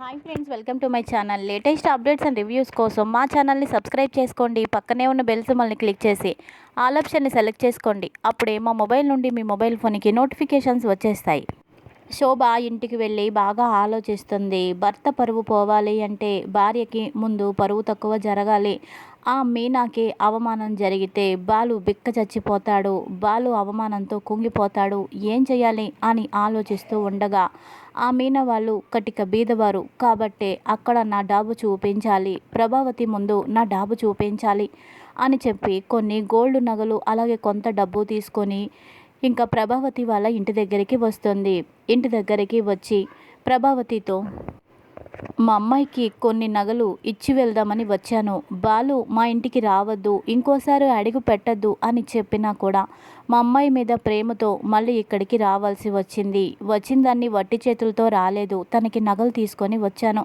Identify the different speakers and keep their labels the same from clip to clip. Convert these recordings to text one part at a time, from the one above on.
Speaker 1: Hi friends welcome to my channel latest updates and reviews కోసం మా ఛానల్ని subscribe చేసుకోండి. పక్కనే ఉన్న బెల్ సింబల్ని క్లిక్ చేసి ఆల్ ఆప్షన్ని సెలెక్ట్ చేసుకోండి. అప్పుడే మా మొబైల్ నుండి మీ మొబైల్ ఫోన్కి నోటిఫికేషన్స్ వచ్చేస్తాయి. శోభ ఇంటికి వెళ్ళి బాగా ఆలోచిస్తుంది. భర్త పరువు పోవాలి అంటే భార్యకి ముందు పరువు తక్కువ జరగాలి. ఆ మీనాకి అవమానం జరిగితే బాలు బిక్క చచ్చిపోతాడు. బాలు అవమానంతో కుంగిపోతాడు. ఏం చేయాలి అని ఆలోచిస్తూ ఉండగా ఆ మీన వాళ్ళు కటిక బీదవారు. కాబట్టే అక్కడ నా డాబు చూపించాలి. ప్రభావతి ముందు నా డాబు చూపించాలి అని చెప్పి కొన్ని గోల్డ్ నగలు అలాగే కొంత డబ్బు తీసుకొని ఇంకా ప్రభావతి వాళ్ళ ఇంటి దగ్గరికి వస్తుంది. ఇంటి దగ్గరికి వచ్చి ప్రభావతితో మా అమ్మాయికి కొన్ని నగలు ఇచ్చి వెళ్దామని వచ్చాను. బాలు మా ఇంటికి రావద్దు ఇంకోసారి అడుగు పెట్టద్దు అని చెప్పినా కూడా మా అమ్మాయి మీద ప్రేమతో మళ్ళీ ఇక్కడికి రావాల్సి వచ్చింది. వచ్చిందాన్ని వట్టి చేతులతో రాలేదు. తనకి నగలు తీసుకొని వచ్చాను.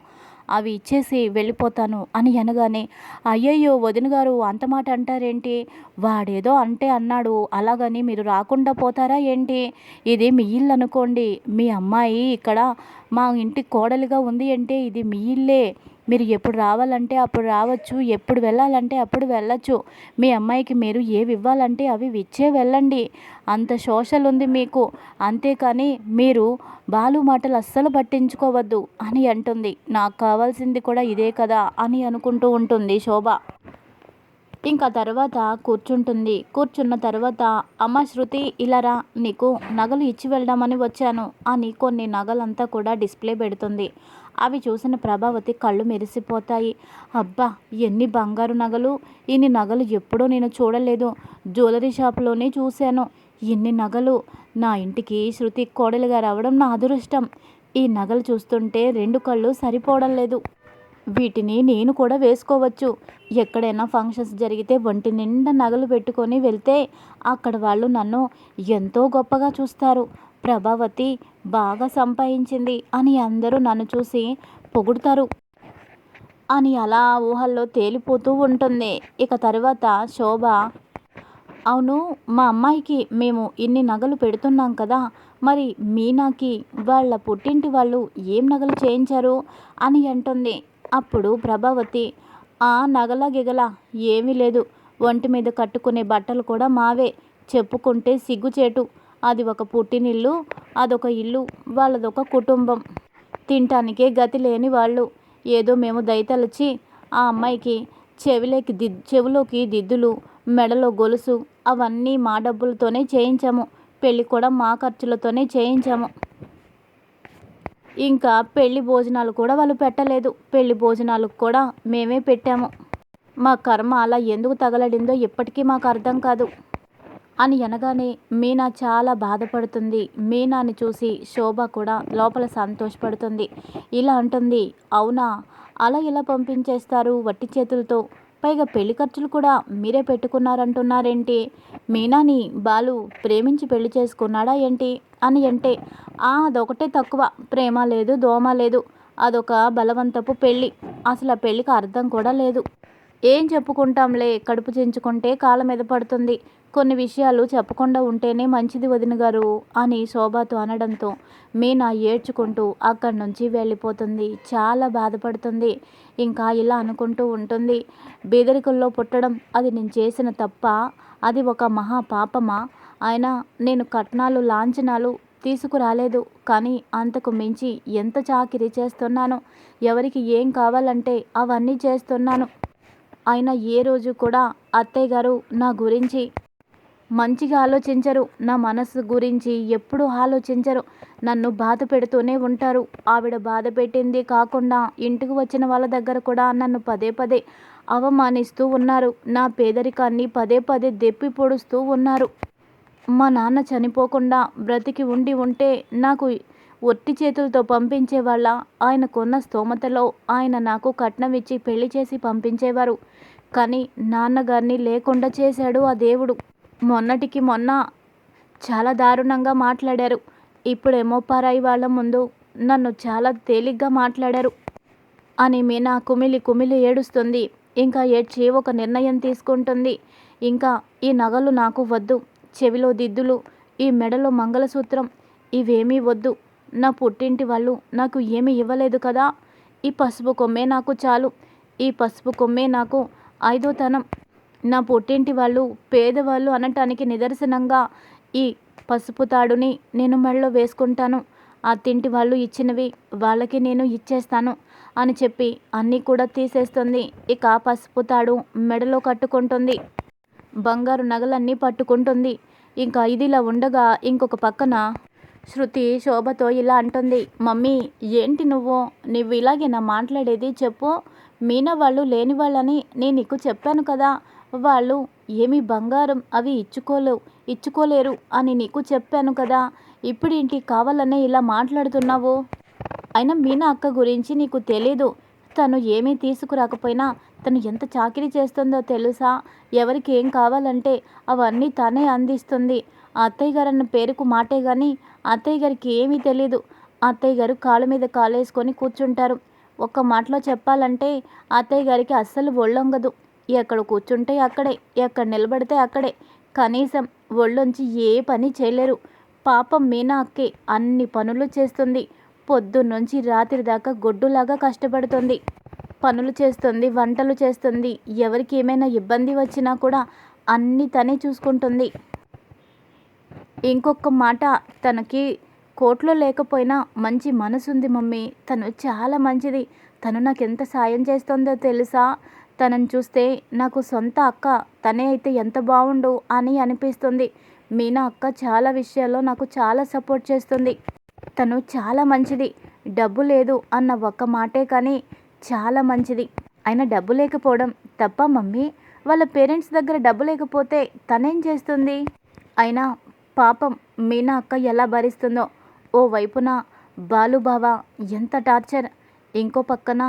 Speaker 1: అవి ఇచ్చేసి వెళ్ళిపోతాను అని అనగానే అయ్యయ్యో వదిన గారు అంత మాట అంటారేంటి? వాడేదో అంటే అన్నాడు. అలాగని మీరు రాకుండా పోతారా ఏంటి? ఇది మీ ఇల్లు అనుకోండి. మీ అమ్మాయి ఇక్కడ మా ఇంటి కోడలిగా ఉంది అంటే ఇది మీ ఇల్లే. మీరు ఎప్పుడు రావాలంటే అప్పుడు రావచ్చు ఎప్పుడు వెళ్ళాలంటే అప్పుడు వెళ్ళచ్చు. మీ అమ్మాయికి మీరు ఏవి ఇవ్వాలంటే అవి ఇచ్చే వెళ్ళండి. అంత సోషల్ ఉంది మీకు. అంతేకాని మీరు బాలు మాటలు అస్సలు పట్టించుకోవద్దు అని అంటుంది. నాకు కావాల్సింది కూడా ఇదే కదా అని అనుకుంటూ ఉంటుంది శోభ. ఇంకా తర్వాత కూర్చుంటుంది. కూర్చున్న తర్వాత అమ్మ శృతి ఇలారా నీకు నగలు ఇచ్చి వెళ్దామని వచ్చాను. అని కొన్ని నగలంతా కూడా డిస్ప్లే పెడుతుంది. అవి చూసిన ప్రభావతి కళ్ళు మెరిసిపోతాయి. అబ్బా ఎన్ని బంగారు నగలు ఇన్ని నగలు ఎప్పుడూ నేను చూడలేదు. జ్యువెలరీ షాప్లోనే చూశాను. ఎన్ని నగలు. నా ఇంటికి శృతి కోడలుగా రావడం నా అదృష్టం. ఈ నగలు చూస్తుంటే రెండు కళ్ళు సరిపోవడం లేదు. వీటిని నేను కూడా వేసుకోవచ్చు. ఎక్కడైనా ఫంక్షన్స్ జరిగితే ఒంటి నిండా నగలు పెట్టుకొని వెళ్తే అక్కడ వాళ్ళు నన్ను ఎంతో గొప్పగా చూస్తారు. ప్రభావతి బాగా సంపాదించింది అని అందరూ నన్ను చూసి పొగుడుతారు. అని అలా ఊహల్లో తేలిపోతూ ఉంటుంది. ఇక తర్వాత శోభ అవును మా అమ్మాయికి మేము ఇన్ని నగలు పెడుతున్నాం కదా మరి మీనాకి వాళ్ళ పుట్టింటి వాళ్ళు ఏం నగలు చేయించారు అని అంటుంది. అప్పుడు ప్రభావతి ఆ నగల గిగల ఏమీ లేదు. ఒంటి మీద కట్టుకునే బట్టలు కూడా మావే. చెప్పుకుంటే సిగ్గుచేటు. అది ఒక పుట్టినిల్లు అదొక ఇల్లు వాళ్ళదొక కుటుంబం. తినటానికే గతి లేని వాళ్ళు. ఏదో మేము దయతలచి ఆ అమ్మాయికి చెవిలోకి దిద్ చెవిలోకి దిద్దులు మెడలో గొలుసు అవన్నీ మా డబ్బులతోనే చేయించాము. పెళ్ళి కూడా మా ఖర్చులతోనే చేయించాము. ఇంకా పెళ్ళి భోజనాలు కూడా వాళ్ళు పెట్టలేదు. పెళ్ళి భోజనాలకు కూడా మేమే పెట్టాము. మా కర్మ అలా ఎందుకు తగలడిందో ఇప్పటికీ మాకు అర్థం కాదు. అని అనగానే మీనా చాలా బాధపడుతుంది. మీనాని చూసి శోభ కూడా లోపల సంతోషపడుతుంది. ఇలా అంటుంది అవునా? అలా ఇలా పంపించేస్తారు వట్టి చేతులతో? పైగా పెళ్ళి ఖర్చులు కూడా మీరే పెట్టుకున్నారంటున్నారేంటి? మీనాని బాలు ప్రేమించి పెళ్ళి చేసుకున్నాడా ఏంటి? అని అంటే ఆ అదొకటే తక్కువ. ప్రేమ లేదు దోమ లేదు. అదొక బలవంతపు పెళ్ళి అసలు ఆ పెళ్ళికి అర్థం కూడా లేదు. ఏం చెప్పుకుంటాంలే? కడుపు చెంచుకుంటే కాళ్ళ మీద పడుతుంది. కొన్ని విషయాలు చెప్పకుండా ఉంటేనే మంచిది వదిన గారు అని శోభతో అనడంతో మీనా ఏడ్చుకుంటూ అక్కడి నుంచి వెళ్ళిపోతుంది. చాలా బాధపడుతుంది. ఇంకా ఇలా అనుకుంటూ ఉంటుంది. బీదరికల్లో పుట్టడం అది నేను చేసిన తప్ప అది ఒక మహా పాపమా? అయినా నేను కట్నాలు లాంఛనాలు తీసుకురాలేదు. కానీ అంతకు మించి ఎంత చాకిరీ చేస్తున్నాను? ఎవరికి ఏం కావాలంటే అవన్నీ చేస్తున్నాను. అయినా ఏ రోజు కూడా అత్తయ్య గారు నా గురించి మంచిగా ఆలోచించరు. నా మనసు గురించి ఎప్పుడూ ఆలోచించరు. నన్ను బాధ పెడుతూనే ఉంటారు. ఆవిడ బాధ పెట్టింది కాకుండా ఇంటికి వచ్చిన వాళ్ళ దగ్గర కూడా నన్ను పదే పదే అవమానిస్తూ ఉన్నారు. నా పేదరికాన్ని పదే పదే దెప్పి పొడుస్తూ ఉన్నారు. మా నాన్న చనిపోకుండా బ్రతికి ఉండి ఉంటే నాకు ఒట్టి చేతులతో పంపించేవాళ్ళ. ఆయన కొన్న స్తోమతలో ఆయన నాకు కట్నం ఇచ్చి పెళ్ళి చేసి పంపించేవారు. కానీ నాన్నగారిని లేకుండా చేశాడు ఆ దేవుడు. మొన్నటికి మొన్న చాలా దారుణంగా మాట్లాడారు. ఇప్పుడేమో పరాయి వాళ్ళ ముందు నన్ను చాలా తేలిగ్గా మాట్లాడారు అని మీనా కుమిలి కుమిలి ఏడుస్తుంది. ఇంకా ఏడ్చి ఒక నిర్ణయం తీసుకుంటుంది. ఇంకా ఈ నగలు నాకు వద్దు. చెవిలో దిద్దులు. ఈ మెడలో మంగళసూత్రం. ఇవేమీ వద్దు. నా పుట్టింటి వాళ్ళు నాకు ఏమీ ఇవ్వలేదు కదా. ఈ పసుపు కొమ్మే నాకు చాలు. ఈ పసుపు కొమ్మే నాకు ఐదోతనం. నా పుట్టింటి వాళ్ళు పేదవాళ్ళు అనటానికి నిదర్శనంగా ఈ పసుపు తాడుని నేను మెడలో వేసుకుంటాను. అత్తింటి వాళ్ళు ఇచ్చినవి వాళ్ళకి నేను ఇచ్చేస్తాను అని చెప్పి అన్నీ కూడా తీసేస్తుంది. ఇక పసుపు తాడు మెడలో కట్టుకుంటుంది. బంగారు నగలన్నీ పట్టుకుంటుంది. ఇంకా ఇదిలా ఉండగా ఇంకొక పక్కన శృతి శోభతో ఇలా అంటుంది. మమ్మీ ఏంటి నువ్వు? నువ్వు ఇలాగే నా మాట్లాడేది చెప్పు. మీనా వాళ్ళు లేని వాళ్ళని నేను నీకు చెప్పాను కదా. వాళ్ళు ఏమి బంగారం అవి ఇచ్చుకోలేవు ఇచ్చుకోలేరు అని నీకు చెప్పాను కదా. ఇప్పుడేంటి కావాలనే ఇలా మాట్లాడుతున్నావు? అయినా మీనా అక్క గురించి నీకు తెలీదు. తను ఏమీ తీసుకురాకపోయినా తను ఎంత చాకిరీ చేస్తుందో తెలుసా? ఎవరికి ఏం కావాలంటే అవన్నీ తనే అందిస్తుంది. అత్తయ్య గారు అన్న పేరుకు మాటే కానీ అత్తయ్య గారికి ఏమీ తెలీదు. అత్తయ్య గారు కాళ్ళ మీద కాలేసుకొని కూర్చుంటారు. ఒక్క మాటలో చెప్పాలంటే అత్తయ్య గారికి అస్సలు ఒళ్ళొంగదు. ఎక్కడ కూర్చుంటే అక్కడే ఎక్కడ నిలబడితే అక్కడే. కనీసం ఒళ్ళొంచి ఏ పని చేయలేరు. పాపం మీనా అక్కే అన్ని పనులు చేస్తుంది. పొద్దున్నుంచి రాత్రి దాకా గొడ్డులాగా కష్టపడుతుంది. పనులు చేస్తుంది వంటలు చేస్తుంది. ఎవరికి ఏమైనా ఇబ్బంది వచ్చినా కూడా అన్నీ తనే చూసుకుంటుంది. ఇంకొక మాట తనకి కోట్లో లేకపోయినా మంచి మనసుంది మమ్మీ. తను చాలా మంచిది. తను నాకు ఎంత సాయం చేస్తుందో తెలుసా? తనని చూస్తే నాకు సొంత అక్క తనే అయితే ఎంత బాగుండు అని అనిపిస్తుంది. మీనా అక్క చాలా విషయాల్లో నాకు చాలా సపోర్ట్ చేస్తుంది. తను చాలా మంచిది. డబ్బు లేదు అన్న ఒక్క మాటే కానీ చాలా మంచిది. అయినా డబ్బు లేకపోవడం తప్ప మమ్మీ వాళ్ళ పేరెంట్స్ దగ్గర డబ్బు లేకపోతే తనేం చేస్తుంది? అయినా పాపం మీనా అక్క ఎలా భరిస్తుందో ఓ వైపున బాలుబావ ఎంత టార్చర్? ఇంకో పక్కన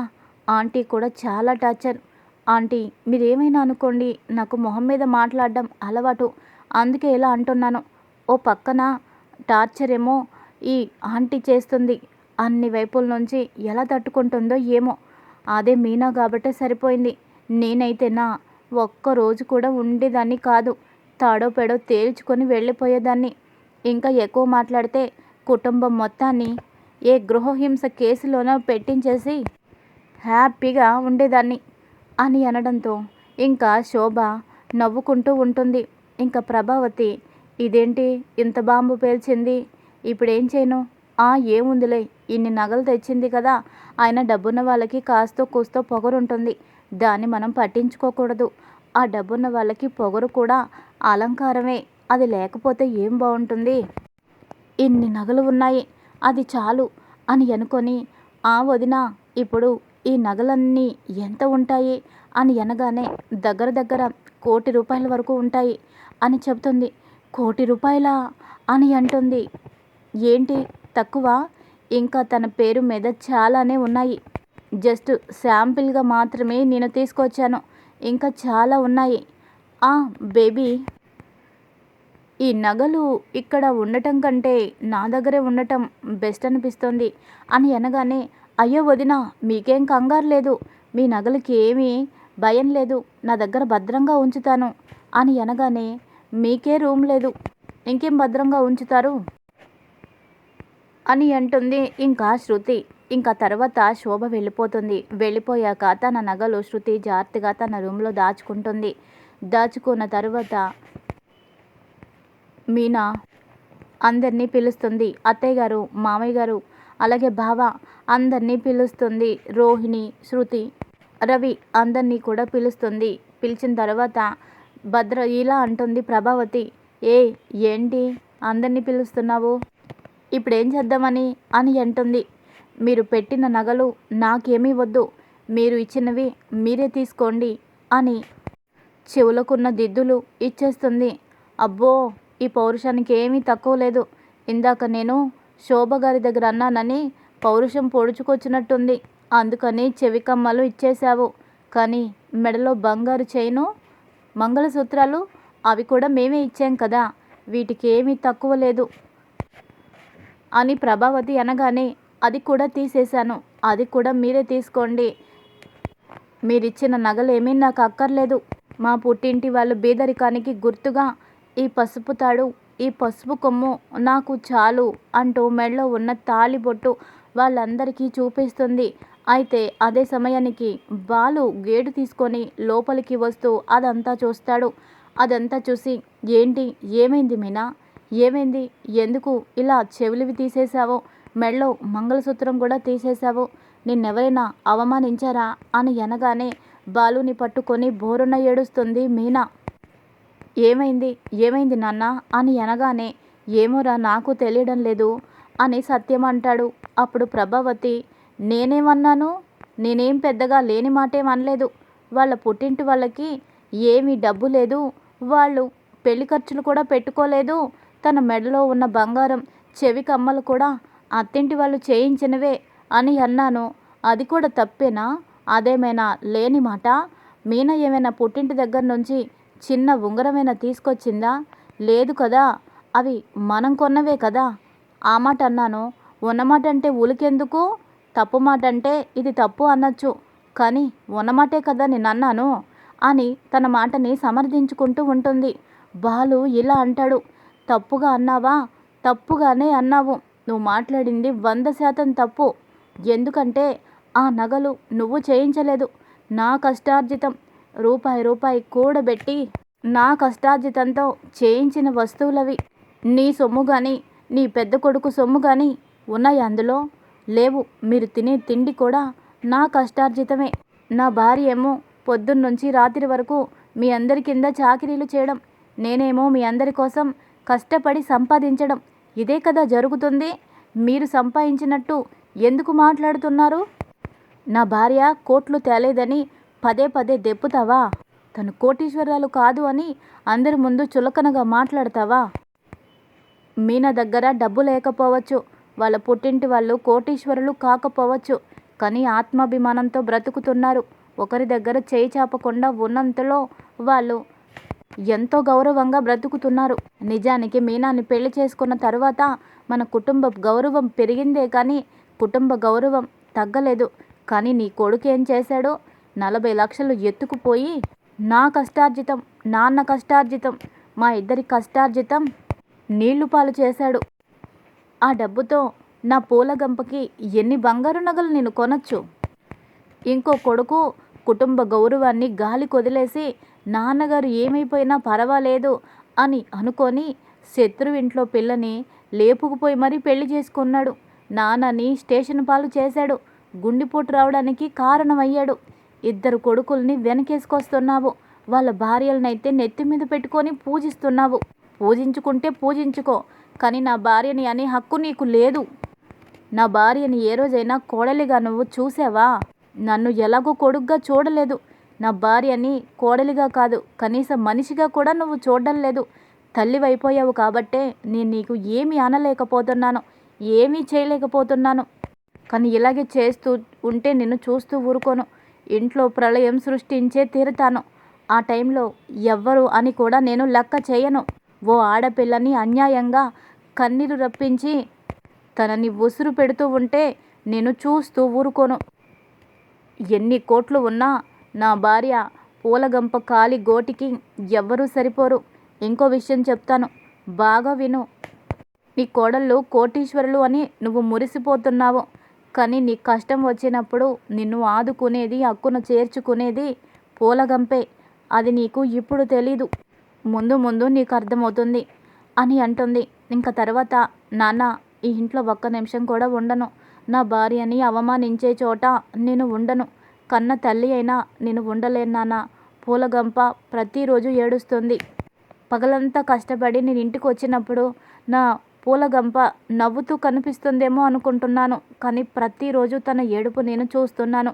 Speaker 1: ఆంటీ కూడా చాలా టార్చర్. ఆంటీ మీరేమైనా అనుకోండి నాకు మొహం మీద మాట్లాడడం అలవాటు. అందుకే ఇలా అంటున్నాను. ఓ పక్కన టార్చర్ ఏమో ఈ ఆంటీ చేస్తుంది. అన్ని వైపుల నుంచి ఎలా తట్టుకుంటుందో ఏమో. అదే మీనా కాబట్టే సరిపోయింది. నేనైతే నా ఒక్కరోజు కూడా ఉండేదాన్ని కాదు. తాడో పెడో తేల్చుకొని వెళ్ళిపోయేదాన్ని. ఇంకా ఎక్కువ మాట్లాడితే కుటుంబం మొత్తాన్ని ఏ గృహహింస కేసులోనో పెట్టించేసి హ్యాపీగా ఉండేదాన్ని అని అనడంతో ఇంకా శోభ నవ్వుకుంటూ ఉంటుంది. ఇంకా ప్రభావతి ఇదేంటి ఇంత బాంబు పేల్చింది? ఇప్పుడేం చేయను? ఆ ఏముందిలే ఇన్ని నగలు తెచ్చింది కదా. ఆయన డబ్బున్న వాళ్ళకి కాస్తో కూస్తో పొగరుంటుంది దాన్ని మనం పట్టించుకోకూడదు. ఆ డబ్బున్న వాళ్ళకి పొగరు కూడా అలంకారమే. అది లేకపోతే ఏం బాగుంటుంది ఇన్ని నగలు ఉన్నాయి అది చాలు అని అనుకొని ఆ వదిన ఇప్పుడు ఈ నగలన్నీ ఎంత ఉంటాయి? అని అనగానే దగ్గర దగ్గర కోటి రూపాయల వరకు ఉంటాయి అని చెబుతుంది. కోటి రూపాయలా? అని అంటుంది. ఏంటి? తక్కువ? ఇంకా తన పేరు మీద చాలానే ఉన్నాయి. జస్ట్ శాంపిల్గా మాత్రమే నేను తీసుకొచ్చాను. ఇంకా చాలా ఉన్నాయి. ఆ బేబీ ఈ నగలు ఇక్కడ ఉండటం కంటే నా దగ్గరే ఉండటం బెస్ట్ అనిపిస్తుంది. అని అనగానే అయ్యో వదిన మీకేం కంగారు లేదు. మీ నగలకి ఏమీ భయం లేదు. నా దగ్గర భద్రంగా ఉంచుతాను. అని అనగానే మీకే రూమ్ లేదు. ఇంకేం భద్రంగా ఉంచుతారు? అని అంటుంది ఇంకా శృతి. ఇంకా తర్వాత శోభ వెళ్ళిపోతుంది. వెళ్ళిపోయాక తన నగలు శృతి జాగ్రత్తగా తన రూమ్లో దాచుకుంటుంది. దాచుకున్న తర్వాత మీనా? అందరినీ పిలుస్తుంది. అత్తయ్య గారు మామయ్య గారు అలాగే బావ అందరినీ పిలుస్తుంది. రోహిణి శృతి రవి అందరినీ కూడా పిలుస్తుంది. పిలిచిన తర్వాత భద్ర ఇలా అంటుంది ప్రభావతి. ఏ ఏంటి? అందరినీ పిలుస్తున్నావు? ఇప్పుడు ఏం చేద్దామని? అని అంటుంది. మీరు పెట్టిన నగలు నాకేమీ వద్దు. మీరు ఇచ్చినవి మీరే తీసుకోండి అని చెవులకున్న దిద్దులు ఇచ్చేస్తుంది. అబ్బో! ఈ పౌరుషానికి ఏమీ తక్కువ లేదు. ఇందాక నేను శోభ గారి దగ్గర అన్నానని పౌరుషం పొడుచుకొచ్చినట్టుంది. అందుకని చెవి కమ్మలు ఇచ్చేశావు. కానీ మెడలో బంగారు చైను మంగళసూత్రాలు అవి కూడా మేమే ఇచ్చాం కదా. వీటికి ఏమీ తక్కువ లేదు. అని ప్రభావతి అనగానే అది కూడా తీసేశాను. అది కూడా మీరే తీసుకోండి. మీరిచ్చిన నగలేమీ నాకు అక్కర్లేదు. మా పుట్టింటి వాళ్ళు బీదరికానికి గుర్తుగా ఈ పసుపు తాడు ఈ పసుపు కొమ్ము నాకు చాలు అంటూ మెడలో ఉన్న తాళి బొట్టు వాళ్ళందరికీ చూపిస్తుంది. అయితే అదే సమయానికి బాలు గేటు తీసుకొని లోపలికి వస్తూ అదంతా చూస్తాడు. అదంతా చూసి ఏంటి? ఏమైంది మీనా? ఏమైంది? ఎందుకు ఇలా చెవులివి తీసేశావో? మెళ్ళో మంగళసూత్రం కూడా తీసేశావు? నిన్నెవరైనా అవమానించారా? అని అనగానే బాలుని పట్టుకొని బోరున ఏడుస్తుంది మీనా. ఏమైంది? ఏమైంది నాన్న? అని అనగానే ఏమోరా నాకు తెలియడం లేదు అని సత్యం అంటాడు. అప్పుడు ప్రభావతి నేనేమన్నాను? నేనేం పెద్దగా లేని మాటేం అనలేదు. వాళ్ళ పుట్టింటి వాళ్ళకి ఏమీ డబ్బు లేదు. వాళ్ళు పెళ్ళి ఖర్చులు కూడా పెట్టుకోలేదు. తన మెడలో ఉన్న బంగారం చెవి కమ్మలు కూడా అత్తింటి వాళ్ళు చేయించినవే అని అన్నాను. అది కూడా తప్పేనా? అదేమైనా లేని మాట? మీన ఏమైనా పుట్టింటి దగ్గర నుంచి చిన్న ఉంగరమైనా తీసుకొచ్చిందా? లేదు కదా. అవి మనం కొన్నవే కదా. ఆ మాట అన్నాను. ఉన్నమాట అంటే ఉలికెందుకు? తప్పు మాట అంటే ఇది తప్పు అనొచ్చు. కానీ ఉన్నమాటే కదా నేను అన్నాను అని తన మాటని సమర్థించుకుంటూ ఉంటుంది. బాలు ఇలా అంటాడు. తప్పుగా అన్నావా? తప్పుగానే అన్నావు. నువ్వు మాట్లాడింది వంద శాతం తప్పు. ఎందుకంటే ఆ నగలు నువ్వు చేయించలేదు. నా కష్టార్జితం. రూపాయి రూపాయి కూడబెట్టి నా కష్టార్జితంతో చేయించిన వస్తువులవి. నీ సొమ్ము కానీ నీ పెద్ద కొడుకు సొమ్ము కానీ ఉన్నాయి అందులో. లేవు మీరు తినే తిండి కూడా నా కష్టార్జితమే. నా భార్య ఏమో పొద్దున్నుంచి రాత్రి వరకు మీ అందరి కింద చాకిరీలు చేయడం నేనేమో మీ అందరి కోసం కష్టపడి సంపాదించడం. ఇదే కదా జరుగుతుంది. మీరు సంపాదించినట్టు ఎందుకు మాట్లాడుతున్నారు? నా భార్య కోట్లు తేలేదని పదే పదే దెప్పుతావా తను కోటీశ్వరాలు కాదు అని అందరి ముందు చులకనగా మాట్లాడతావా? మీనా దగ్గర డబ్బు లేకపోవచ్చు. వాళ్ళ పుట్టింటి వాళ్ళు కోటీశ్వరులు కాకపోవచ్చు. కానీ ఆత్మాభిమానంతో బ్రతుకుతున్నారు. ఒకరి దగ్గర చేయి చాపకుండా ఉన్నంతలో వాళ్ళు ఎంతో గౌరవంగా బ్రతుకుతున్నారు. నిజానికి మీనాని పెళ్ళి చేసుకున్న తర్వాత మన కుటుంబ గౌరవం పెరిగిందే కానీ కుటుంబ గౌరవం తగ్గలేదు. కానీ నీ కొడుకు ఏం చేశాడో? నలభై లక్షలు ఎత్తుకుపోయి నా కష్టార్జితం నాన్న కష్టార్జితం మా ఇద్దరి కష్టార్జితం నీళ్ళు పాలు చేశాడు. ఆ డబ్బుతో నా పూల గంపకి ఎన్ని బంగారు నగలు నేను కొనొచ్చు? ఇంకో కొడుకు కుటుంబ గౌరవాన్ని గాలి కొదిలేసి నాన్నగారు ఏమైపోయినా పర్వాలేదు అని అనుకొని శత్రువు ఇంట్లో పిల్లని లేపుకుపోయి మరీ పెళ్ళి చేసుకున్నాడు. నాన్నని స్టేషన్ పాలు చేశాడు. గుండెపోటు రావడానికి కారణమయ్యాడు. ఇద్దరు కొడుకుల్ని వెనకేసుకొస్తున్నావు. వాళ్ళ భార్యలనైతే నెత్తి మీద పెట్టుకొని పూజిస్తున్నావు. పూజించుకుంటే పూజించుకో కానీ నా భార్యని అనే హక్కు నీకు లేదు. నా భార్యని ఏ రోజైనా కోడలిగా నువ్వు చూసావా? నన్ను ఎలాగో కొడుగ్గా చూడలేదు. నా భార్యని కోడలిగా కాదు కనీసం మనిషిగా కూడా నువ్వు చూడడం లేదు. తల్లివైపోయావు కాబట్టే నేను నీకు ఏమీ అనలేకపోతున్నాను ఏమీ చేయలేకపోతున్నాను. కానీ ఇలాగే చేస్తూ ఉంటే నిన్ను చూస్తూ ఊరుకోను. ఇంట్లో ప్రళయం సృష్టించే తీరుతాను. ఆ టైంలో ఎవ్వరు అని కూడా నేను లెక్క చేయను. ఓ ఆడపిల్లని అన్యాయంగా కన్నీరు రప్పించి తనని ఉసురు పెడుతూ ఉంటే నేను చూస్తూ ఊరుకోను. ఎన్ని కోట్లు ఉన్నా నా భార్య పూలగంప కాలి గోటికి ఎవ్వరూ సరిపోరు. ఇంకో విషయం చెప్తాను. బాగా విను. నీ కోడళ్ళు కోటీశ్వరులు అని నువ్వు మురిసిపోతున్నావు. కానీ నీ కష్టం వచ్చినప్పుడు నిన్ను ఆదుకునేది హక్కును చేర్చుకునేది పూలగంపే. అది నీకు ఇప్పుడు తెలీదు. ముందు ముందు నీకు అర్థమవుతుంది అని అంటుంది. ఇంకా తర్వాత నాన్న ఈ ఇంట్లో ఒక్క నిమిషం కూడా ఉండను. నా భార్యని అవమానించే చోట నేను ఉండను. కన్న తల్లి అయినా నేను ఉండలేను నాన్న. పూలగంప ప్రతిరోజు ఏడుస్తుంది. పగలంతా కష్టపడి నేను ఇంటికి వచ్చినప్పుడు నా పూలగంప నవ్వుతూ కనిపిస్తుందేమో అనుకుంటున్నాను కానీ ప్రతిరోజు తన ఏడుపు నేను చూస్తున్నాను.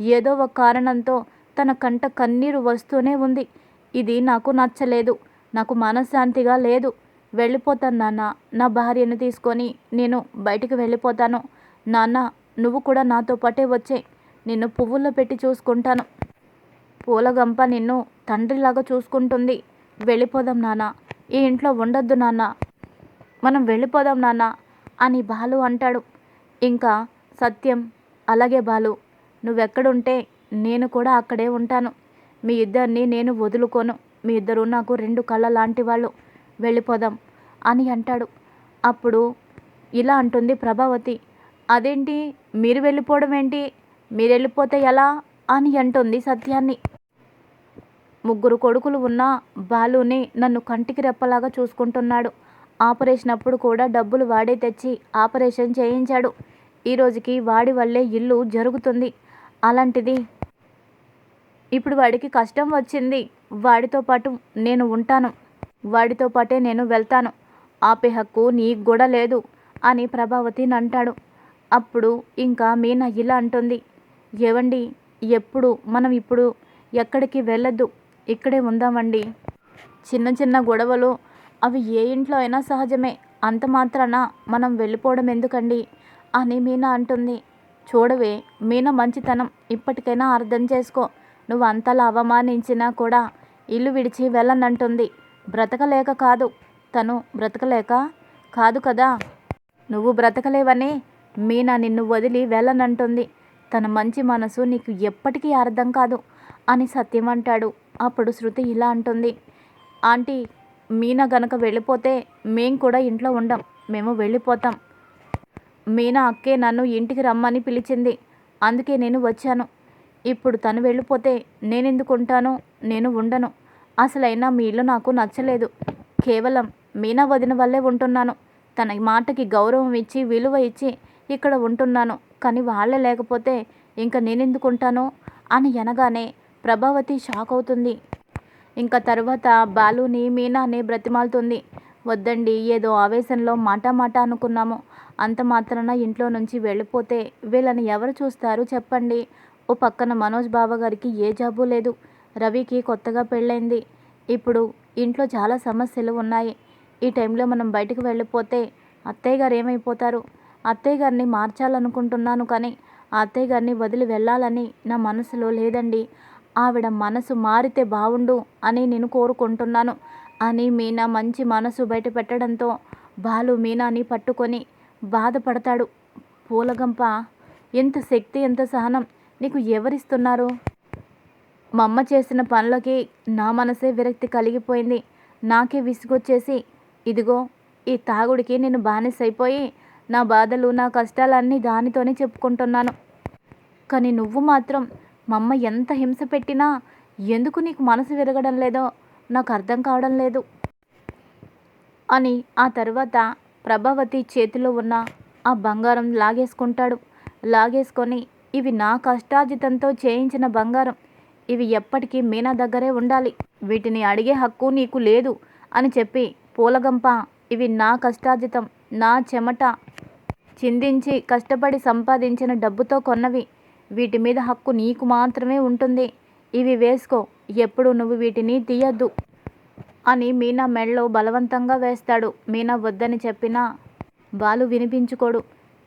Speaker 1: ఏదో ఒక కారణంతో తన కంట కన్నీరు వస్తూనే ఉంది. ఇది నాకు నచ్చలేదు. నాకు మనశ్శాంతిగా లేదు. వెళ్ళిపోతాను నాన్న. నా భార్యను తీసుకొని నేను బయటికి వెళ్ళిపోతాను. నాన్న నువ్వు కూడా నాతో పాటే వచ్చే. నిన్ను పువ్వుల్లో పెట్టి చూసుకుంటాను. పూలగంప నిన్ను తండ్రిలాగా చూసుకుంటుంది. వెళ్ళిపోదాం నాన్న. ఈ ఇంట్లో ఉండొద్దు నాన్న. మనం వెళ్ళిపోదాం నాన్న అని బాలు అంటాడు. ఇంకా సత్యం అలాగే బాలు నువ్వెక్కడుంటే నేను కూడా అక్కడే ఉంటాను. మీ ఇద్దరిని నేను వదులుకోను. మీ ఇద్దరు నాకు రెండు కళ్ళ లాంటి వాళ్ళు. వెళ్ళిపోదాం అని అంటాడు. అప్పుడు ఇలా అంటుంది ప్రభావతి. అదేంటి? మీరు వెళ్ళిపోవడం ఏంటి? మీరు వెళ్ళిపోతే ఎలా? అని అంటుంది సత్యాన్ని. ముగ్గురు కొడుకులు ఉన్న బాలుని నన్ను కంటికి రెప్పలాగా చూసుకుంటున్నాడు. ఆపరేషన్ అప్పుడు కూడా డబ్బులు వాడే తెచ్చి ఆపరేషన్ చేయించాడు. ఈ రోజుకి వాడి వల్లే ఇల్లు జరుగుతుంది. అలాంటిది ఇప్పుడు వాడికి కష్టం వచ్చింది. వాడితో పాటు నేను ఉంటాను. వాడితో పాటే నేను వెళ్తాను. ఆపే హక్కు నీకు కూడా లేదు అని ప్రభావతి అంటాడు. అప్పుడు ఇంకా మీనా ఇలా అంటుంది. ఏవండి ఎప్పుడు మనం ఇప్పుడు ఎక్కడికి వెళ్ళొద్దు. ఇక్కడే ఉందామండి. చిన్న చిన్న గొడవలు అవి ఏ ఇంట్లో అయినా సహజమే. అంత మాత్రాన మనం వెళ్ళిపోవడం ఎందుకండి? అని మీనా అంటుంది. చూడవే మీనా మంచితనం ఇప్పటికైనా అర్థం చేసుకో. నువ్వు అంతలా అవమానించినా కూడా ఇల్లు విడిచి వెళ్ళనంటుంది. బ్రతకలేక కాదు. తను బ్రతకలేక కాదు కదా? నువ్వు బ్రతకలేవని మీనా నిన్ను వదిలి వెళ్ళనంటుంది. తన మంచి మనసు నీకు ఎప్పటికీ అర్థం కాదు అని సత్యం అంటాడు. అప్పుడు శృతి ఇలా అంటుంది. ఆంటీ మీనా గనక వెళ్ళిపోతే మేం కూడా ఇంట్లో ఉండం మేము వెళ్ళిపోతాం. మీనా అక్కే నన్ను ఇంటికి రమ్మని పిలిచింది. అందుకే నేను వచ్చాను. ఇప్పుడు తను వెళ్ళిపోతే నేనెందుకు ఉంటాను నేను ఉండను. అసలైనా మీ ఇల్లు నాకు నచ్చలేదు. కేవలం మీనా వదిన వల్లే ఉంటున్నాను. తన మాటకి గౌరవం ఇచ్చి విలువ ఇచ్చి ఇక్కడ ఉంటున్నాను. కానీ వాళ్ళే లేకపోతే ఇంకా నేనెందుకుంటాను అని అనగానే ప్రభావతి షాక్ అవుతుంది. ఇంకా తర్వాత బాలుని మీనాని బ్రతిమాలుతుంది. వద్దండి ఏదో ఆవేశంలో మాట మాట అనుకున్నాము. అంత మాత్రాన ఇంట్లో నుంచి వెళ్ళిపోతే వీళ్ళని ఎవరు చూస్తారు చెప్పండి. ఓ పక్కన మనోజ్ బావ గారికి ఏ జాబు లేదు. రవికి కొత్తగా పెళ్ళైంది. ఇప్పుడు ఇంట్లో చాలా సమస్యలు ఉన్నాయి. ఈ టైంలో మనం బయటకు వెళ్ళిపోతే అత్తయ్య గారు ఏమైపోతారు? అత్తయ్య గారిని మార్చాలనుకుంటున్నాను కానీ ఆ అత్తయ్య గారిని వదిలి వెళ్ళాలని నా మనసులో లేదండి. ఆవిడ మనసు మారితే బావుండు అని నేను కోరుకుంటున్నాను. అని మీనా మంచి మనసు బయట పెట్టడంతో బాలు మీనాని పట్టుకొని బాధపడతాడు. పూలగంప ఎంత శక్తి ఎంత సహనం నీకు ఎవరిస్తున్నారు? మా అమ్మ చేసిన పనులకి నా మనసే విరక్తి కలిగిపోయింది. నాకే విసుగొచ్చేసి ఇదిగో ఈ తాగుడికి నేను బానిసైపోయి నా బాధలు నా కష్టాలన్నీ దానితోనే చెప్పుకుంటున్నాను. కానీ నువ్వు మాత్రం మా అమ్మ ఎంత హింస పెట్టినా ఎందుకు నీకు మనసు విరగడం లేదో నాకు అర్థం కావడం లేదు. అని ఆ తర్వాత ప్రభావతి చేతిలో ఉన్న ఆ బంగారం లాగేసుకుంటాడు. లాగేసుకొని ఇవి నా కష్టార్జితంతో చేయించిన బంగారం. ఇవి ఎప్పటికీ మీనా దగ్గరే ఉండాలి. వీటిని అడిగే హక్కు నీకు లేదు అని చెప్పి పూలగంప ఇవి నా కష్టార్జితం నా చెమట. చిందించి కష్టపడి సంపాదించిన డబ్బుతో కొన్నవి. వీటి మీద హక్కు నీకు మాత్రమే ఉంటుంది. ఇవి వేసుకో. ఎప్పుడు నువ్వు వీటిని తీయద్దు. అని మీనా మెడలో బలవంతంగా వేస్తాడు. మీనా వద్దని చెప్పినా బాలు వినిపించుకోడు.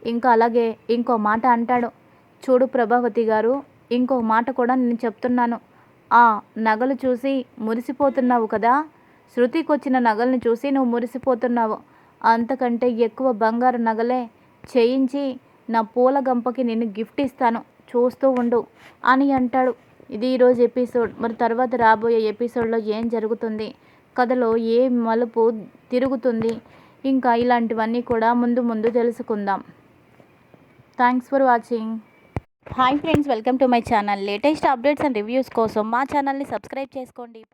Speaker 1: ఇంకా అలాగే ఇంకో మాట అంటాడు. చూడు ప్రభావతి గారు ఇంకో మాట కూడా నేను చెప్తున్నాను. ఆ నగలు చూసి మురిసిపోతున్నావు కదా? శృతికి వచ్చిన నగల్ని చూసి నువ్వు మురిసిపోతున్నావు. అంతకంటే ఎక్కువ బంగారు నగలే చేయించి నా పూల గంపకి నేను గిఫ్ట్ ఇస్తాను. చూస్తూ ఉండు అని అంటాడు. ఇది ఈరోజు ఎపిసోడ్. మరి తర్వాత రాబోయే ఎపిసోడ్లో ఏం జరుగుతుంది? కథలో ఏ మలుపు తిరుగుతుంది? ఇంకా ఇలాంటివన్నీ కూడా ముందు ముందు తెలుసుకుందాం. Thanks for watching hi friends welcome to my channel latest updates and reviews కోసం మా ఛానల్ని సబ్స్క్రైబ్ చేసుకోండి.